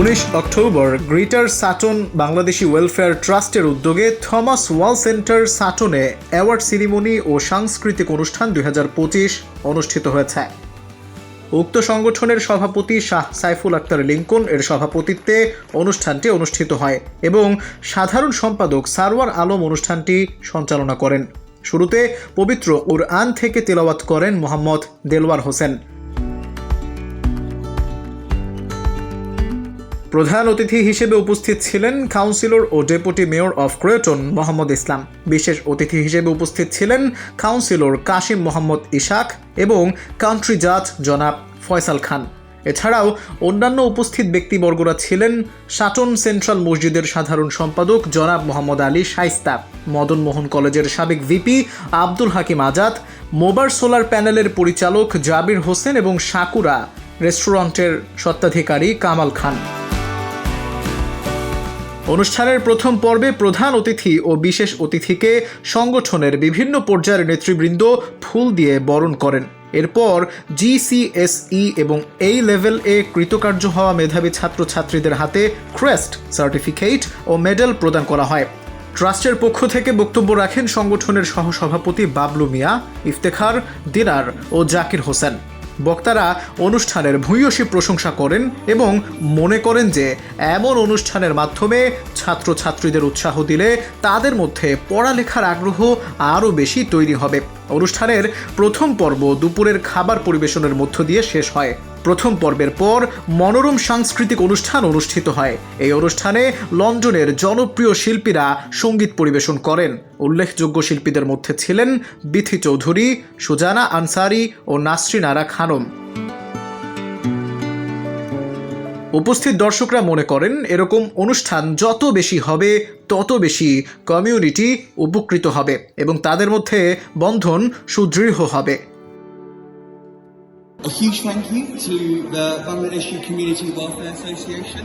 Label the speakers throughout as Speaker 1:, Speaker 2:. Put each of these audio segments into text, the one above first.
Speaker 1: উনিশ October Greater Sutton Bangladeshi welfare ট্রাস্টের উদ্যোগে থমাস ওয়াল সেন্টার সাটনে অ্যাওয়ার্ড সেরিমনি ও সাংস্কৃতিক অনুষ্ঠান দুই হাজার পঁচিশ অনুষ্ঠিত হয়েছে। উক্ত সংগঠনের সভাপতি শাহ সাইফুল আক্তার লিঙ্কন এর সভাপতিত্বে অনুষ্ঠানটি অনুষ্ঠিত হয় এবং সাধারণ সম্পাদক সারওয়ার আলম অনুষ্ঠানটি সঞ্চালনা করেন। শুরুতে পবিত্র কুরআন থেকে তেলাওয়াত করেন মোহাম্মদ দেলওয়ার হোসেন। প্রধান অতিথি হিসেবে উপস্থিত ছিলেন councillor O deputy mayor of Croydon Mohammad Islam. বিশেষ অতিথি হিসেবে উপস্থিত ছিলেন কাউন্সিলর কাশিম মোহাম্মদ ইশাক এবং কান্ট্রি জাজ জনাব ফয়সাল খান। এছাড়াও অন্যান্য উপস্থিত ব্যক্তিবর্গরা ছিলেন সাটন সেন্ট্রাল মসজিদের সাধারণ সম্পাদক জনাব মোহাম্মদ আলী শাইস্তা, মদন মোহন কলেজের সাবেক ভিপি আব্দুল হাকিম আজাদ, মোবার সোলার প্যানেলের পরিচালক জাবির হোসেন এবং সাকুরা রেস্টুরেন্টের স্বত্বাধিকারী কামাল খান। অনুষ্ঠানের প্রথম পর্বে প্রধান অতিথি ও বিশেষ অতিথিকে সংগঠনের বিভিন্ন পর্যায়ের নেতৃবৃন্দ ফুল দিয়ে বরণ করেন। এরপর জিসিএসই এবং এই লেভেল এ কৃতকার্য হওয়া মেধাবী ছাত্রছাত্রীদের হাতে ক্রেস্ট সার্টিফিকেট ও মেডেল প্রদান করা হয়। ট্রাস্টের পক্ষ থেকে বক্তব্য রাখেন সংগঠনের সহসভাপতি বাবলু মিয়া, ইফতেখার, দিনার ও জাকির হোসেন। বক্তারা অনুষ্ঠানের ভূয়সী প্রশংসা করেন এবং মনে করেন যে এমন অনুষ্ঠানের মাধ্যমে ছাত্রছাত্রীদের উৎসাহ দিলে তাদের মধ্যে পড়ালেখার আগ্রহ আরও বেশি তৈরি হবে। অনুষ্ঠানের প্রথম পর্ব দুপুরের খাবার পরিবেশনের মধ্য দিয়ে শেষ হয়। প্রথম পর্বের পর মনোরম সাংস্কৃতিক অনুষ্ঠান অনুষ্ঠিত হয়। এই অনুষ্ঠানে লন্ডনের জনপ্রিয় শিল্পীরা সংগীত পরিবেশন করেন। উল্লেখযোগ্য শিল্পীদের মধ্যে ছিলেন বিথি চৌধুরী, সুজানা আনসারি ও নাসরিন আরা খানম। উপস্থিত দর্শকরা মনে করেন এরকম অনুষ্ঠান যত বেশি হবে তত বেশি কমিউনিটি উপকৃত হবে এবং তাদের মধ্যে বন্ধন সুদৃঢ় হবে
Speaker 2: A huge thank you to the Bangladeshi Community Welfare Association.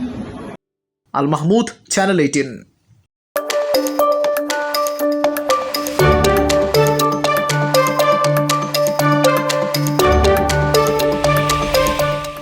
Speaker 1: Al Mahmud channel eighteen